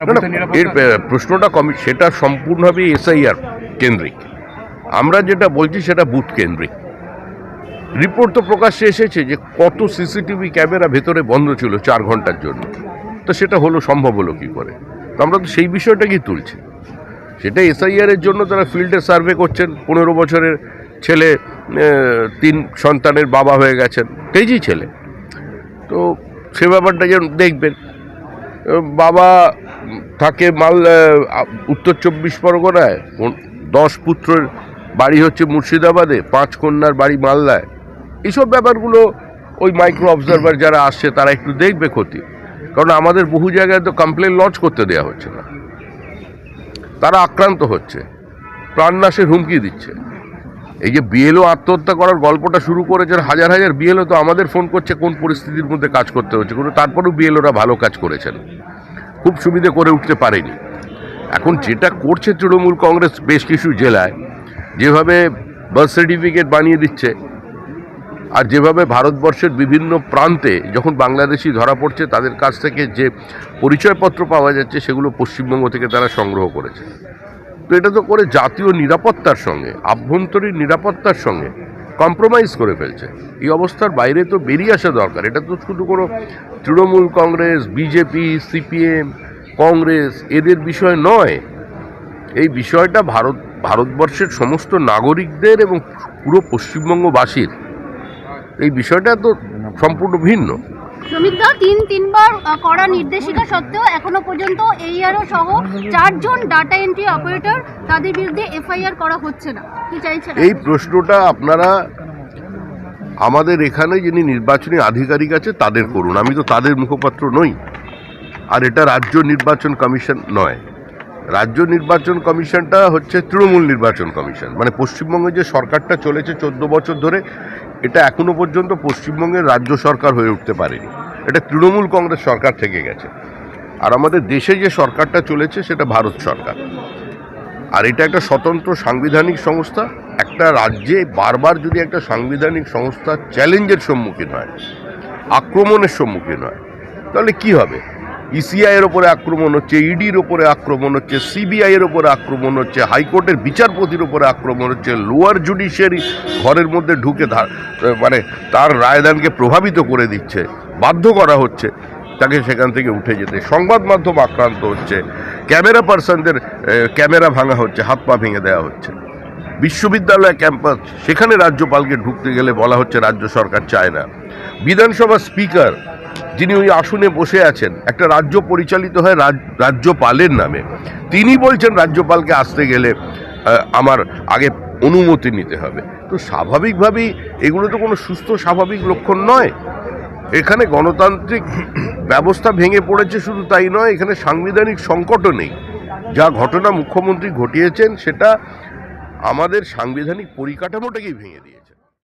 এর প্রশ্নটা কমি সেটা সম্পূর্ণভাবে এসআইআর কেন্দ্রিক। আমরা যেটা বলছি সেটা বুথ কেন্দ্রিক। রিপোর্ট তো প্রকাশ্যে এসেছে যে কত সিসিটিভি ক্যামেরা ভেতরে বন্ধ ছিল চার ঘণ্টার জন্য। তো সেটা হলো সম্ভব হলো কী করে? তো আমরা তো সেই বিষয়টাকেই তুলছি। সেটা এসআইআর এর জন্য তারা ফিল্ডে সার্ভে করছেন। পনেরো বছরের ছেলে তিন সন্তানের বাবা হয়ে গেছেন। তেজি ছেলে। তো সে ব্যাপারটা যেন দেখবেন। বাবা থাকে মাল উত্তর চব্বিশ পরগনায়। দশ পুত্রের বাড়ি হচ্ছে মুর্শিদাবাদে, পাঁচ কন্যার বাড়ি মালদায়। এইসব ব্যাপারগুলো ওই মাইক্রো অবজারভার যারা আসছে, তারা একটু দেখবে ক্ষতি। কারণ আমাদের বহু জায়গায় তো কমপ্লেন লঞ্চ করতে দেওয়া হচ্ছে না। তারা আক্রান্ত হচ্ছে। প্রাণনাশের হুমকি দিচ্ছে। এই যে বিএলও আত্মহত্যা করার গল্পটা শুরু করেছেন, হাজার হাজার বিএলও তো আমাদের ফোন করছে, কোন পরিস্থিতির মধ্যে কাজ করতে হচ্ছে। কিন্তু তারপরেও বিএলওরা ভালো কাজ করেছেন। খুব সুবিধে করে উঠতে পারেনি। এখন যেটা করছে তৃণমূল কংগ্রেস বেশ কিছু জেলায়, যেভাবে বার্থ সার্টিফিকেট বানিয়ে দিচ্ছে আর যেভাবে ভারতবর্ষের বিভিন্ন প্রান্তে যখন বাংলাদেশি ধরা পড়ছে, তাদের কাছ থেকে যে পরিচয়পত্র পাওয়া যাচ্ছে, সেগুলো পশ্চিমবঙ্গ থেকে তারা সংগ্রহ করেছে। তো এটা তো করে জাতীয় নিরাপত্তার সঙ্গে, আভ্যন্তরীণ নিরাপত্তার সঙ্গে কম্প্রোমাইজ করে ফেলছে। এই অবস্থার বাইরে তো বেরিয়ে আসা দরকার। এটা তো শুধু কোনো তৃণমূল কংগ্রেস, বিজেপি, সিপিএম, কংগ্রেস, এদের বিষয় নয়। এই বিষয়টা ভারত, ভারতবর্ষের সমস্ত নাগরিকদের এবং পুরো পশ্চিমবঙ্গবাসীর। এই বিষয়টা তো সম্পূর্ণ ভিন্ন। শ্রমিকদা তিন তিনবার করা নির্দেশিকা সত্ত্বেও এখনও পর্যন্ত এইআরও সহ চারজন ডাটা এন্ট্রি অপারেটর তাদের বিরুদ্ধে এফআইআর করা হচ্ছে না। কি চাইছেন এই প্রশ্নটা আপনারা আমাদের এখানে যিনি নির্বাচনী আধিকারিক আছে তাদের করুন। আমি তো তাদের মুখপাত্র নই। আর এটা রাজ্য নির্বাচন কমিশন নয়। রাজ্য নির্বাচন কমিশনটা হচ্ছে তৃণমূল নির্বাচন কমিশন। মানে পশ্চিমবঙ্গে যে সরকারটা চলেছে চোদ্দ বছর ধরে এটা এখনও পর্যন্ত পশ্চিমবঙ্গের রাজ্য সরকার হয়ে উঠতে পারেনি। এটা তৃণমূল কংগ্রেস সরকার থেকে গেছে। আর আমাদের দেশে যে সরকারটা চলেছে, সেটা ভারত সরকার। আর এটা একটা স্বতন্ত্র সাংবিধানিক সংস্থা। একটা রাজ্যে বারবার যদি একটা সাংবিধানিক সংস্থা চ্যালেঞ্জের সম্মুখীন হয়, আক্রমণের সম্মুখীন হয়, তাহলে কি হবে? ইসিআইয়ের ওপরে আক্রমণ হচ্ছে ইডির ওপরে আক্রমণ হচ্ছে সিবিআইয়ের ওপরে আক্রমণ হচ্ছে, হাইকোর্টের বিচারপতির ওপরে আক্রমণ হচ্ছে, লোয়ার জুডিশিয়ারি ঘরের মধ্যে ঢুকে মানে তার রায়দানকে প্রভাবিত করে দিচ্ছে। বাধ্য করা হচ্ছে তাকে সেখান থেকে উঠে যেতে। সংবাদ মাধ্যম আক্রান্ত হচ্ছে। ক্যামেরা পার্সনদের ক্যামেরা ভাঙা হচ্ছে, হাত পা ভেঙে দেওয়া হচ্ছে। বিশ্ববিদ্যালয় ক্যাম্পাস, সেখানে রাজ্যপালকে ঢুকতে গেলে বলা হচ্ছে রাজ্য সরকার চায় না। বিধানসভা স্পিকার, যিনি ওই আসনে বসে আছেন, একটা রাজ্য পরিচালিত হয় রাজ- রাজ্যপালের নামে। তিনি বলছেন রাজ্যপালকে আসতে গেলে আমার আগে অনুমতি নিতে হবে। তো স্বাভাবিকভাবেই এগুলো তো কোনো সুস্থ স্বাভাবিক লক্ষণ নয়। এখানে গণতান্ত্রিক ব্যবস্থা ভেঙে পড়েছে শুধু তাই নয়, এখানে সাংবিধানিক সংকটও নেই। যা ঘটনা মুখ্যমন্ত্রী ঘটিয়েছেন, সেটা আমাদের সাংবিধানিক পরিকাঠামোটাকেই ভেঙে দিয়েছে।